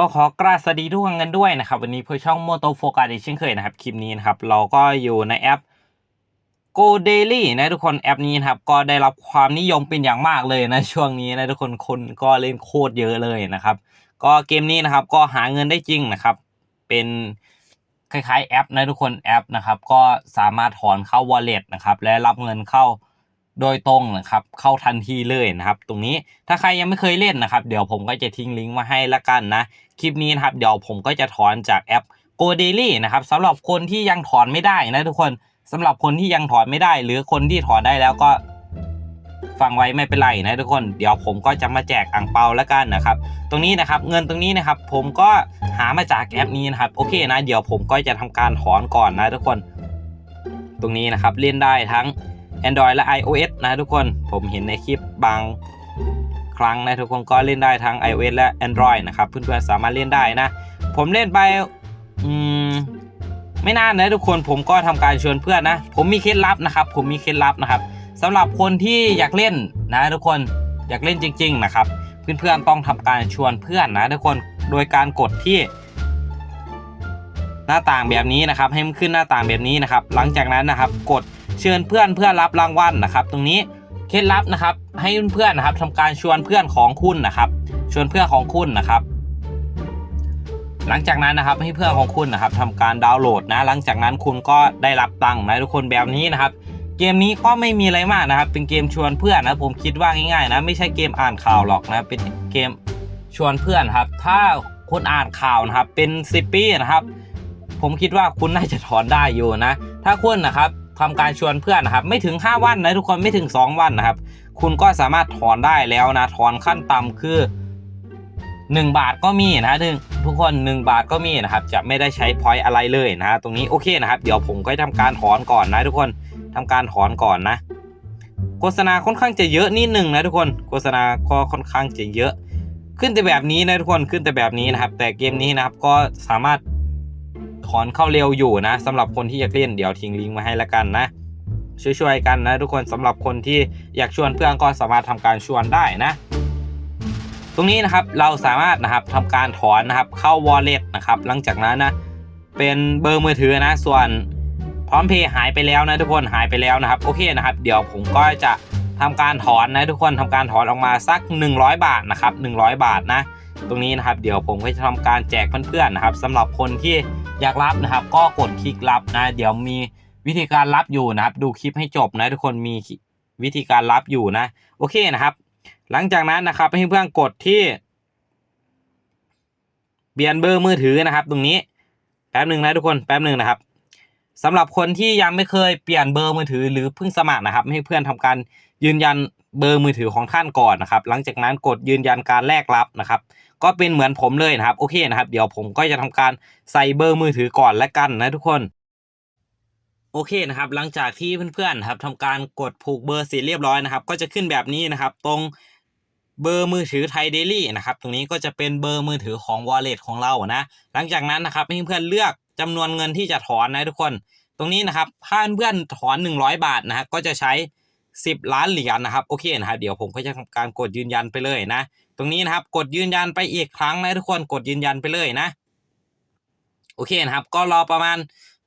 ก็ขอกราบสวัสดีทุกคนกันด้วยนะครับ วันนี้เพื่อช่องโมโตโฟกัสอีกเช่นเคยนะครับ คลิปนี้นะครับ เราก็อยู่ในแอป Go Daily นะทุกคนแอปนี้นะครับ ก็ได้รับความนิยมเป็นอย่างมากเลยนะช่วงนี้นะทุกคนคนก็เล่นโคตรเยอะเลยนะครับ ก็เกมนี้นะครับก็หาเงินได้จริงนะครับ เป็นคล้ายๆแอปนะทุกคนแอปนะครับ ก็สามารถถอนเข้า wallet นะครับและรับเงินเข้า โดยตรงนะครับเข้าทันทีเลยนะครับ ตรงนี้ถ้าใครยังไม่เคยเล่นนะครับ เดี๋ยวผมก็จะทิ้งลิงก์มาให้ละกันนะ คลิปนี้นะครับเดี๋ยวผมก็จะถอนจากแอป Go Daily นะครับสำหรับคนที่ยังถอนไม่ได้นะทุกคนสำหรับคนที่ยังถอนไม่ได้ หรือคนที่ถอนได้แล้วก็ฟังไว้ไม่เป็นไรนะทุกคนเดี๋ยวผมก็จะมาแจกอ่างเปาแล้วกันนะครับ ตรงนี้นะครับเงินตรงนี้นะครับ ผมก็หามาจากแอปนี้นะครับโอเคนะ เดี๋ยวผมก็จะทำการถอนก่อนนะทุกคน ตรงนี้นะครับเล่นได้ทั้ง Android และ iOS นะทุกคนผมเห็นในคลิปบางครั้งนะทุกคนก็เล่นได้ทั้ง iOS และ Android นะครับเพื่อนๆสามารถเล่นได้นะ ผมเล่นไปอืมไม่นานนะทุกคนผมก็ทำการชวนเพื่อนนะ ผมมีเคล็ดลับนะครับ ผมมีเคล็ดลับนะครับสำหรับคนที่อยากเล่นนะทุกคนอยากเล่นจริง ๆ นะครับ เพื่อนๆต้องทำการชวนเพื่อนนะทุกคนโดยการกดที่หน้าต่างแบบนี้นะครับ ให้มันขึ้นหน้าต่างแบบนี้นะครับ หลังจากนั้นนะครับ กด เชิญเพื่อนเพื่อรับรางวัลนะครับ ตรงนี้เคล็ดลับนะครับ ให้เพื่อนๆนะครับทำการชวนเพื่อนของคุณนะครับ ชวนเพื่อนของคุณนะครับ หลังจากนั้นนะครับให้เพื่อนของคุณนะครับทำการดาวน์โหลดนะ หลังจากนั้นคุณก็ได้รับตังค์นะทุกคนแบบนี้นะครับ เกมนี้ก็ไม่มีอะไรมากนะครับ เป็นเกมชวนเพื่อนนะผมคิดว่าง่ายๆนะไม่ใช่เกมอ่านข่าวหรอกนะเป็นเกมชวนเพื่อนครับ ถ้าคุณอ่านข่าวนะครับเป็นสิปีนะครับ ผมคิดว่าคุณน่าจะถอนได้อยู่นะ ถ้าคุณนะครับ ทำการชวนเพื่อนนะครับ ไม่ถึง 5 วันนะทุกคนไม่ถึง 2 วันนะครับ คุณก็สามารถถอนได้แล้วนะ ถอนขั้นต่ำคือ 1 บาทก็มีนะทุกทุกคน 1 บาทก็มีนะครับ จะไม่ได้ใช้พอยต์อะไรเลยนะตรงนี้โอเคนะครับเดี๋ยวผมก็ทำการถอนก่อนนะทุกคนทำการถอนก่อนนะ โฆษณาค่อนข้างจะเยอะนิดหนึ่งนะทุกคนโฆษณาก็ค่อนข้างจะเยอะ ขึ้นแต่แบบนี้นะทุกคนขึ้นแต่แบบนี้นะครับ แต่เกมนี้นะครับก็สามารถ ถอนเข้าเร็วอยู่นะสำหรับคนที่อยากเล่นเดี๋ยวทิ้งลิงก์มาให้ละกันนะ ช่วยๆกันนะทุกคนสำหรับคนที่อยากชวนเพื่อนก็สามารถทำการชวนได้นะตรงนี้นะครับเราสามารถนะครับทำการถอนนะครับเข้า wallet นะครับหลังจากนั้นนะเป็นเบอร์มือถือนะส่วนพร้อมเพย์หายไปแล้วนะทุกคนหายไปแล้วนะครับโอเคนะครับ เดี๋ยวผมก็จะ ทำการถอนนะทุกคนทำการถอนออกมาสัก 100 บาทนะครับ100 บาทนะ ตรงนี้นะครับเดี๋ยวผมก็จะทำการแจกเพื่อนๆนะครับสำหรับคนที่อยากรับนะครับ ก็กดคลิกรับนะ เดี๋ยวมีวิธีการรับอยู่นะครับ ดูคลิปให้จบนะทุกคนมีวิธีการรับอยู่นะ โอเคนะครับ หลังจากนั้นนะครับให้เพื่อนกดที่เปลี่ยนเบอร์มือถือนะครับ ตรงนี้แป๊บหนึ่งนะทุกคนแป๊บหนึ่งนะครับสำหรับคนที่ยังไม่เคยเปลี่ยนเบอร์มือถือหรือเพิ่งสมัครนะครับ ให้เพื่อนทำการ ยืนยันเบอร์มือถือของท่านก่อนนะครับ หลังจากนั้นกดยืนยันการแลกรับนะครับ ก็เป็นเหมือนผมเลยนะครับ โอเคนะครับ เดี๋ยวผมก็จะทำการใส่เบอร์มือถือก่อนและกันนะทุกคนโอเคนะครับ หลังจากที่เพื่อนๆครับทำการกดผูกเบอร์เสร็จเรียบร้อยนะครับ ก็จะขึ้นแบบนี้นะครับ ตรงเบอร์มือถือไทยเดลี่นะครับ ตรงนี้ก็จะเป็นเบอร์มือถือของ wallet ของเรานะ หลังจากนั้นนะครับให้เพื่อนๆเลือกจำนวนเงินที่จะถอนนะทุกคน ตรงนี้นะครับถ้าเพื่อนถอน 100 บาทนะฮะก็จะใช้ 10 ล้านเหรียญนะครับโอเคนะครับเดี๋ยวผมก็จะทำการกดยืนยันไปเลยนะ ตรงนี้นะครับกดยืนยันไปอีกครั้งนะทุกคนกดยืนยันไปเลยนะ โอเคนะครับ ก็รอประมาณ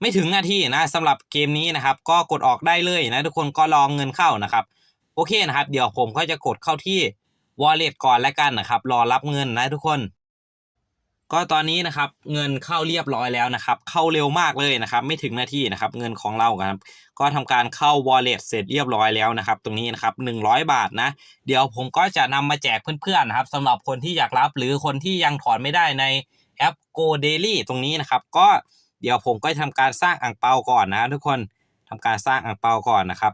ไม่ถึงนาทีนะสำหรับเกมนี้นะครับ ก็กดออกได้เลยนะ ทุกคนก็รองเงินเข้านะครับ โอเคนะครับ เดี๋ยวผมก็จะกดเข้าที่ wallet ก่อนแล้วกันนะครับ รอรับเงินนะทุกคน ก็ตอนนี้นะครับเงินเข้าเรียบร้อยแล้วนะครับ เข้าเร็วมากเลยนะครับ ไม่ถึงนาทีนะครับ เงินของเราครับก็ทำการเข้า wallet เสร็จเรียบร้อยแล้วนะครับ ตรงนี้นะครับ100 บาทนะ เดี๋ยวผมก็จะนำมาแจกเพื่อนๆนะครับสำหรับคนที่อยากรับหรือคนที่ยังถอนไม่ได้ในแอป Go Daily ตรงนี้นะครับ ก็เดี๋ยวผมก็จะทำการสร้างอ่างเปาก่อนนะทุกคนทำการสร้างอ่างเปาก่อนนะครับ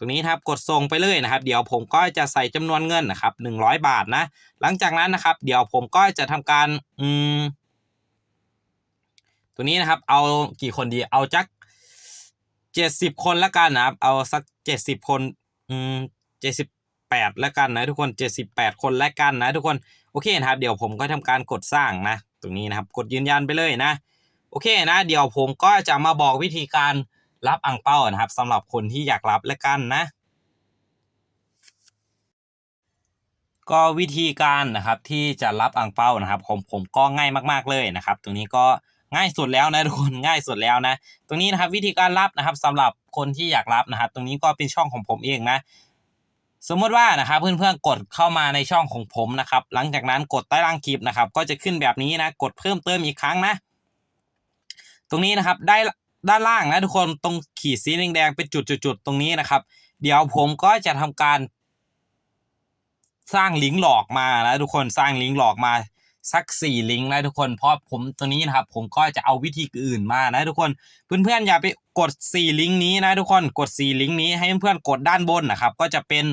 ตรงนี้ครับกดส่งไปเลยนะครับ เดี๋ยวผมก็จะใส่จำนวนเงินนะครับ100 บาทนะ หลังจากนั้นนะครับ เดี๋ยวผมก็จะทำการอืมตัวนี้นะครับ เอากี่คนดีเอาจักเจ็ดสิบคนละกันนะครับ เอาสักเจ็ดสิบคนอืมเจ็ดสิบแปดละกันนะทุกคนเจ็ดสิบแปดคนละกันนะทุกคนโอเคนะครับ เดี๋ยวผมก็ทำการกดสร้างนะ ตรงนี้นะครับ กดยืนยันไปเลยนะ โอเคนะ เดี๋ยวผมก็จะมาบอกวิธีการ รับอ่งเป้านะครับสำหรับคนที่อยากรับและกันนะ ก็วิธีการนะครับที่จะรับอ่างเป้านะครับของผมก็ง่ายมากๆเลยนะครับ ตรงนี้ก็ง่ายสุดแล้วนะทุกคนง่ายสุดแล้วนะ ตรงนี้นะครับวิธีการรับนะครับสำหรับคนที่อยากรับนะครับ ตรงนี้ก็เป็นช่องของผมเองนะ สมมติว่านะครับเพื่อนๆกดเข้ามาในช่องของผมนะครับ หลังจากนั้นกดใต้ล่างคลิปนะครับ ก็จะขึ้นแบบนี้นะ กดเพิ่มเติมอีกครั้งนะ ตรงนี้นะครับได้ ด้านล่างนะทุกคนตรงขีดสีแดงๆเป็นจุดๆตรงนี้นะครับ เดี๋ยวผมก็จะทำการสร้างลิงก์หลอกมานะทุกคนสร้างลิงก์หลอกมาสักสี่ลิงก์นะทุกคนเพราะผมตัวนี้นะครับ ผมก็จะเอาวิธีอื่นมานะทุกคนเพื่อนๆอย่าไปกดสี่ลิงก์นี้นะทุกคนกดสี่ลิงก์นี้ให้เพื่อนๆกดด้านบนนะครับ ก็จะเป็น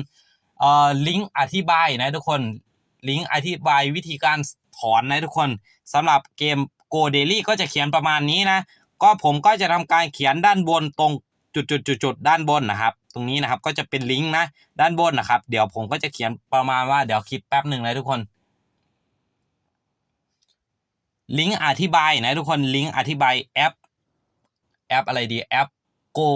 เอ่อลิงก์อธิบายนะทุกคนลิงก์อธิบายวิธีการถอนนะทุกคนสำหรับเกม Go Daily ก็จะเขียนประมาณนี้นะ ก็ผมก็จะทำการเขียนด้านบนตรงจุดๆๆๆด้านบนนะครับ ตรงนี้นะครับก็จะเป็นลิงก์นะด้านบนนะครับ เดี๋ยวผมก็จะเขียนประมาณว่าเดี๋ยวคิดแป๊บหนึ่งนะทุกคน ลิงก์อธิบายนะทุกคนลิงก์อธิบายแอป แอปอะไรดีแอป Go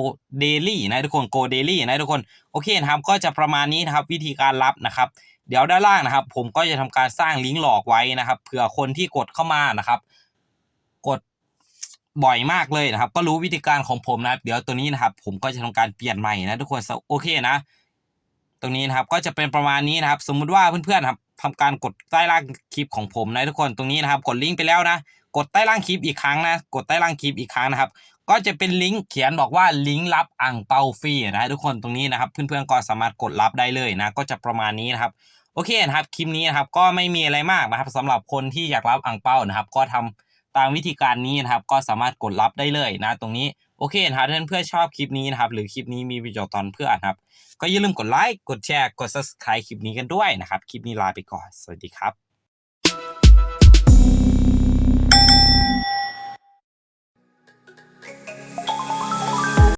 Daily นะทุกคน Go Daily นะทุกคนโอเคนะครับก็จะประมาณนี้นะครับวิธีการรับนะครับ เดี๋ยวด้านล่างนะครับ ผมก็จะทำการสร้างลิงก์หลอกไว้นะครับเผื่อคนที่กดเข้ามานะครับ บ่อยมากเลยนะครับ ก็รู้วิธีการของผมนะเดี๋ยวตัวนี้นะครับ ผมก็จะทำการเปลี่ยนใหม่นะทุกคนโอเคนะ ตรงนี้นะครับก็จะเป็นประมาณนี้นะครับ สมมุติว่าเพื่อนๆครับทำการกดใต้ล่างคลิปของผมนะทุกคนตรงนี้นะครับ กดลิงก์ไปแล้วนะ กดใต้ล่างคลิปอีกครั้งนะ กดใต้ล่างคลิปอีกครั้งนะครับ ก็จะเป็นลิงก์เขียนบอกว่าลิงก์รับอ่างเปาฟรีนะทุกคนตรงนี้นะครับ เพื่อนๆก็สามารถกดรับได้เลยนะ ก็จะประมาณนี้นะครับ โอเคนะครับคลิปนี้นะครับ ก็ไม่มีอะไรมากนะครับสำหรับคนที่อยากรับอ่างเปานะครับ ก็ทำ ตามวิธีการนี้นะครับ ก็สามารถกดรับได้เลยนะ ตรงนี้โอเคนะครับท่าเพื่อนชอบคลิปนี้นะครับ หรือคลิปนี้มีประโยชน์ตอนเพื่อนนะครับ ก็อย่าลืมกดไลค์กดแชร์กด subscribe คลิปนี้กันด้วยนะครับ คลิปนี้ลาไปก่อน สวัสดีครับ